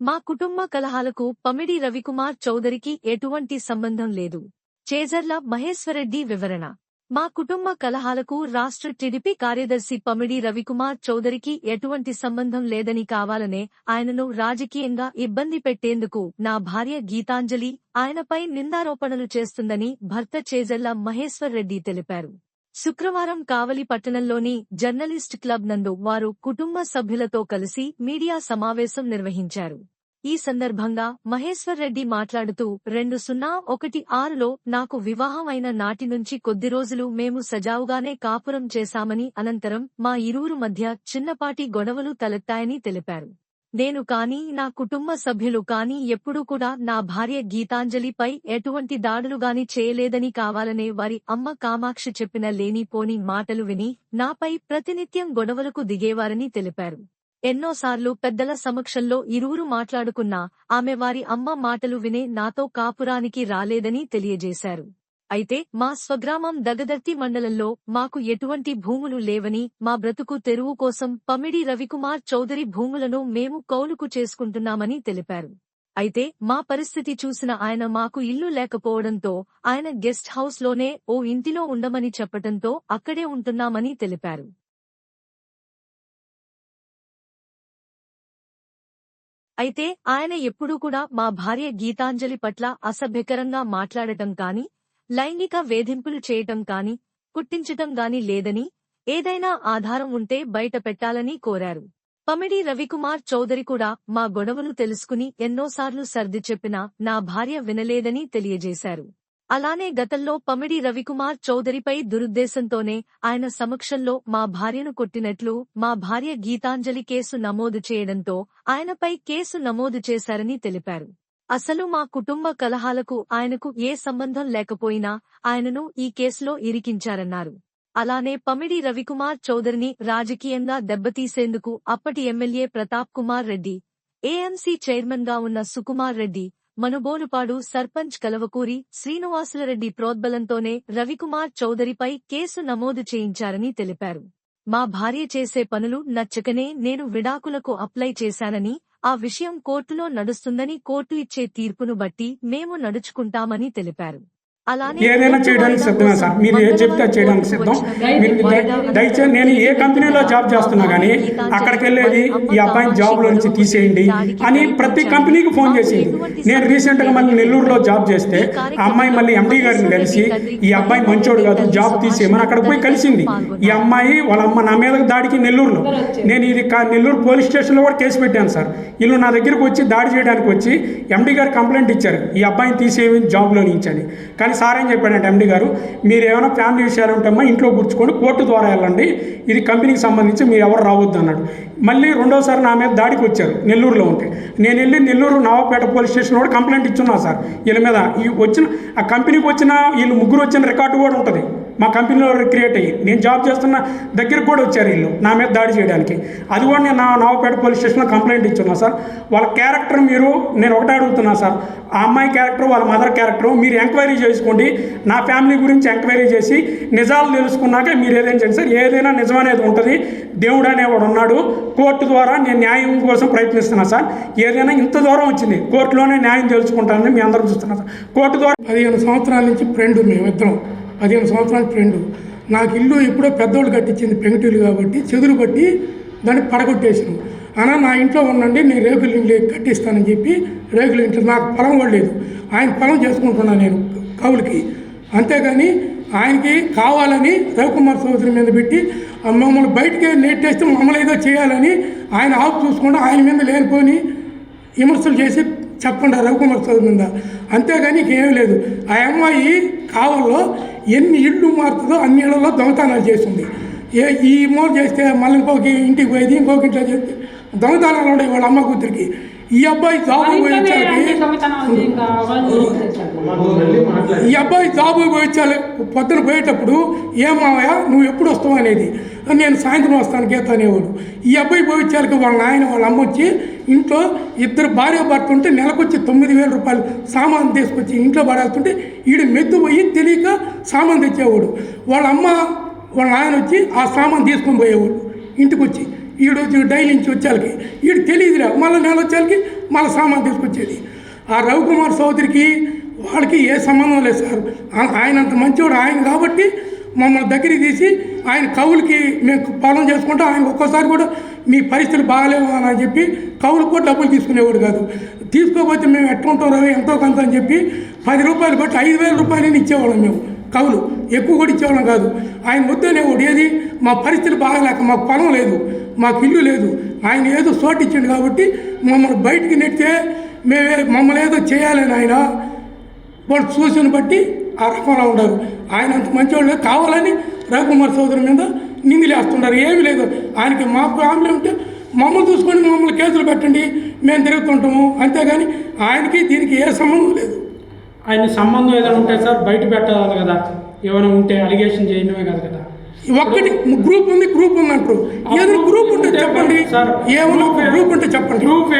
మా కుటుంబ కలహాలకు పమిడి రవికుమార్ చౌదరికి ఎటువంటి సంబంధం లేదు. చేజర్ల మహేశ్వరరెడ్డి వివరణ. మా కుటుంబ కలహాలకు రాష్ట్ర టీడీపీ కార్యదర్శి పమిడి రవికుమార్ చౌదరికి ఎటువంటి సంబంధం లేదని కావాలనే ఆయనను రాజకీయంగా ఇబ్బంది పెట్టేందుకు నా భార్య గీతాంజలి ఆయనపై నిందారోపణలు చేస్తుందని భర్త చేజర్ల మహేశ్వర్ రెడ్డి తెలిపారు. శుక్రవారం కావలి పట్టణంలోని జర్నలిస్ట్ క్లబ్ నందు వారు కుటుంబ సభ్యులతో కలిసి మీడియా సమావేశం నిర్వహించారు. ఈ సందర్భంగా మహేశ్వర్ రెడ్డి మాట్లాడుతూ రెండు సున్నా ఒకటి ఆరులో నాకు వివాహం అయిన నాటి నుంచి కొద్ది రోజులు మేము సజావుగానే కాపురం చేశామని అనంతరం మా ఇరువురు మధ్య చిన్నపాటి గొడవలు తలెత్తాయని తెలిపారు. నేను కానీ నా కుటుంబ సభ్యులు కానీ ఎప్పుడూ కూడా నా భార్య గీతాంజలిపై ఎటువంటి దాడులు గాని చేయలేదని కావాలనే వారి అమ్మ కామాక్షి చెప్పిన లేనిపోని మాటలు విని నాపై ప్రతినిత్యం గొడవలకు దిగేవారని తెలిపారు. ఎన్నోసార్లు పెద్దల సమక్షంలో ఇరువురు మాట్లాడుకున్నా ఆమె వారి అమ్మ మాటలు వినే నాతో కాపురానికి రాలేదని తెలియజేశారు. అయితే మా స్వగ్రామం దగదర్తి మండలంలో మాకు ఎటువంటి భూములు లేవని మా బ్రతుకు తెరువు కోసం పమిడి రవికుమార్ చౌదరి భూములను మేము కౌలుకు చేసుకుంటున్నామని తెలిపారు. అయితే మా పరిస్థితి చూసిన ఆయన మాకు ఇల్లు లేకపోవడంతో ఆయన గెస్ట్ హౌస్లోనే ఓ ఇంటిలో ఉండమని చెప్పటంతో అక్కడే ఉంటున్నామని తెలిపారు. అయితే ఆయన ఎప్పుడూ కూడా మా భార్య గీతాంజలి పట్ల అసభ్యకరంగా మాట్లాడటం కాని లైంగిక వేధింపులు చేయటం కాని కుట్టించటం గాని లేదని ఏదైనా ఆధారం ఉంటే బయట పెట్టాలని కోరారు. పమిడి రవికుమార్ చౌదరి కూడా మా గొడవలు తెలుసుకుని ఎన్నోసార్లు సర్ది చెప్పినా నా భార్య వినలేదని తెలియజేశారు. అలానే గతంలో పమిడి రవికుమార్ చౌదరిపై దురుద్దేశంతోనే ఆయన సమక్షంలో మా భార్యను కొట్టినట్లు మా భార్య గీతాంజలి కేసు నమోదు చేయడంతో ఆయనపై కేసు నమోదు చేశారని తెలిపారు. అసలు మా కుటుంబ కలహాలకు ఆయనకు ఏ సంబంధం లేకపోయినా ఆయనను ఈ కేసులో ఇరికించారన్నారు. అలానే పమిడి రవికుమార్ చౌదరిని రాజకీయంగా దెబ్బతీసేందుకు అప్పటి ఎమ్మెల్యే ప్రతాప్ కుమార్ రెడ్డి ఏఎంసీ చైర్మన్గా ఉన్న సుకుమార్ రెడ్డి మనుబోలుపాడు సర్పంచ్ కలవకూరి శ్రీనివాసులరెడ్డి ప్రోద్బలంతోనే రవికుమార్ చౌదరిపై కేసు నమోదు చేయించారని తెలిపారు. మా భార్య చేసే పనులు నచ్చకనే నేను విడాకులకు అప్లై చేశానని ఆ విషయం కోర్టులో నడుస్తుందని కోర్టు ఇచ్చే తీర్పును బట్టి మేము నడుచుకుంటామని తెలిపారు. ఏదైనా చేయడానికి సిద్ధమే సార్? మీరు ఏది చెప్తే చేయడానికి సిద్ధం. మీరు దయ- దయచేసి నేను ఏ కంపెనీలో జాబ్ చేస్తున్నా కానీ అక్కడికి వెళ్ళేది ఈ అబ్బాయిని జాబ్లో నుంచి తీసేయండి అని ప్రతి కంపెనీకి ఫోన్ చేసింది నేను రీసెంట్గా మళ్ళీ నెల్లూరులో జాబ్ చేస్తే ఆ అమ్మాయి మళ్ళీ ఎండీ గారిని కలిసి ఈ అబ్బాయి మంచోడు కాదు జాబ్ తీసేయమని అక్కడ పోయి కలిసింది. ఈ అమ్మాయి వాళ్ళ అమ్మ నా మీద దాడికి నెల్లూరులో. నేను ఇది నెల్లూరు పోలీస్ స్టేషన్లో కూడా కేసు పెట్టాను సార్. వీళ్ళు నా దగ్గరికి వచ్చి దాడి చేయడానికి వచ్చి ఎండీ గారు కంప్లైంట్ ఇచ్చారు. ఈ అబ్బాయిని తీసేయని జాబ్లో నుంచి అని కానీ సార్ ఏం చెప్పాడంటే ఎండి గారు మీరు ఏమైనా ఫ్యామిలీ విషయాలు ఉంటమ్మా ఇంట్లో కూర్చుకొని కోర్టు ద్వారా వెళ్ళండి. ఇది కంపెనీకి సంబంధించి మీరు ఎవరు రావద్దు అన్నాడు. మళ్ళీ రెండోసారి నా మీద దాడికి వచ్చారు. నెల్లూరులో ఉంటే. నేను వెళ్ళి నెల్లూరు నవాపేట పోలీస్ స్టేషన్ కూడా కంప్లైంట్ ఇచ్చున్నా సార్. వీళ్ళ మీద ఈ వచ్చిన ఆ కంపెనీకి వచ్చిన వీళ్ళు ముగ్గురు వచ్చిన రికార్డు కూడా ఉంటుంది. మా కంపెనీలో క్రియేట్ అయ్యి. నేను జాబ్ చేస్తున్న దగ్గరికి కూడా వచ్చారు వీళ్ళు నా మీద దాడి చేయడానికి. అది కూడా నేను నా నావపేట పోలీస్ స్టేషన్లో కంప్లైంట్ ఇచ్చున్నా సార్. వాళ్ళ క్యారెక్టర్ మీరు నేను ఒకటే అడుగుతున్నా సార్. ఆ అమ్మాయి క్యారెక్టర్ వాళ్ళ మదర్ క్యారెక్టర్ మీరు ఎంక్వైరీ చేసుకోండి. నా ఫ్యామిలీ గురించి ఎంక్వైరీ చేసి నిజాలు తెలుసుకున్నాక మీరు ఏదైనా చేయండి సార్. ఏదైనా నిజం అనేది ఉంటుంది. దేవుడు అనేవాడు ఉన్నాడు. కోర్టు ద్వారా నేను న్యాయం కోసం ప్రయత్నిస్తున్నా సార్. ఏదైనా ఇంత దూరం వచ్చింది కోర్టులోనే న్యాయం తెలుసుకుంటానని మీ అందరూ చూస్తున్నాను సార్. కోర్టు ద్వారా పదిహేను సంవత్సరాల నుంచి ఫ్రెండ్ మేమిద్దరం. పదిహేను సంవత్సరాల ఫ్రెండ్. నాకు ఇల్లు ఎప్పుడో పెద్దోళ్ళు కట్టించింది పెంకుటిల్లు కాబట్టి చెదురు పట్టి దాన్ని పడగొట్టేసాను అన్నా నా ఇంట్లో ఉండండి నేను రేకుల ఇంట్లో కట్టిస్తానని చెప్పి రేకుల ఇంట్లో నాకు పొలం కూడా లేదు. ఆయన పొలం చేసుకుంటున్నాను నేను కవులకి అంతేగాని ఆయనకి కావాలని రవికుమార్ చౌదరి మీద పెట్టి మమ్మల్ని బయటకి నెట్టేస్తే మమ్మల్ని ఏదో చేయాలని ఆయన ఆపు చూసుకుంటూ ఆయన మీద లేనిపోని విమర్శలు చేసి చెప్పండి రవికుమార్ చౌదరి మీద. అంతేగాని ఇంకేం లేదు. ఆ అమ్మాయి కావల్లో ఎన్ని ఇళ్ళు మారుతుందో అన్ని ఇళ్ళలో దొంగతనాలు చేస్తుంది. ఏ ఈ మూల చేస్తే మళ్ళీ ఇంకొక ఇంటికి పోయేది ఇంకొక ఇంట్లో చేస్తే దొంగతనాలు ఉన్నాయి వాళ్ళ అమ్మ కూతురికి. ఈ అబ్బాయి జాబ్ పోయించాలి ఈ అబ్బాయి జాబ్ పోయించాలి పొద్దున పోయేటప్పుడు ఏమావయ్యా నువ్వు ఎప్పుడు వస్తావు? అనేది. నేను సాయంత్రం వస్తాను గీత అనేవాడు. ఈ అబ్బాయి పోయించాలికి వాళ్ళ నాయన వాళ్ళ అమ్మ వచ్చి ఇంట్లో ఇద్దరు భార్య భర్త ఉంటే నెలకొచ్చి తొమ్మిది వేల రూపాయలు సామాన్ తీసుకొచ్చి ఇంట్లో పడేస్తుంటే ఈడు మెత్తు పోయి తెలియక సామాన్ తెచ్చేవాడు. వాళ్ళ అమ్మ వాళ్ళ నాయన వచ్చి ఆ సామాన్ తీసుకొని పోయేవాడు ఇంటికి వచ్చి ఈడు వచ్చి డైలీ నుంచి వచ్చేళ్ళకి. ఈడు తెలియదురా మళ్ళీ నెల వచ్చేళ్ళకి మళ్ళీ సామాన్ తీసుకొచ్చేది. ఆ రవికుమార్ సోదరికి వాళ్ళకి ఏ సంబంధం లేదు సార్. ఆయన అంత మంచివాడు ఆయన కాబట్టి మమ్మల్ని దగ్గరికి తీసి ఆయన కవులకి మేము పాలన చేసుకుంటాం. ఆయన ఒక్కోసారి కూడా మీ పరిస్థితులు బాగాలేవు అని చెప్పి కౌలు కూడా డబ్బులు తీసుకునేవాడు కాదు. తీసుకోకపోతే మేము ఎట్టుంటాం రవి? ఎంతో కొంత అని చెప్పి పది రూపాయలు బట్టి ఐదు వేల రూపాయలని ఇచ్చేవాళ్ళం మేము. కవులు ఎక్కువ కూడా ఇచ్చేవాళ్ళం కాదు. ఆయన వద్దనేవాడు ఏది? మా పరిస్థితులు బాగలేక మాకు పొలం లేదు మాకు ఇల్లు లేదు. ఆయన ఏదో చోటు ఇచ్చిండు కాబట్టి మమ్మల్ని బయటికి నెట్టితే మేమే మమ్మల్ని ఏదో చేయాలని ఆయన వాళ్ళు చూసిన బట్టి ఆ రకంలో ఉండరు ఆయన అంత మంచివాళ్ళు కావాలని రవికుమార్ సోదరు మీద నిందిలేస్తున్నారు ఏమీ లేదు. ఆయనకి మా ఫ్యామిలీ ఉంటే మమ్మల్ని చూసుకొని మమ్మల్ని కేసులు పెట్టండి మేము తిరుగుతుంటాము. అంతేగాని ఆయనకి దీనికి ఏ సంబంధం లేదు. ఆయన సంబంధం ఏదైనా ఉంటే సార్ బయట పెట్టాలి కదా. ఏమైనా ఉంటే అలిగేషన్ చేయడమే కాదు కదా. ఒక్కటి గ్రూప్ ఉంది గ్రూప్ ఉంది అంటారు ఏదైనా గ్రూప్ ఉంటే చెప్పండి. సార్, ఏమైనా గ్రూప్ ఉంటే చెప్పండి. ప్రూఫ్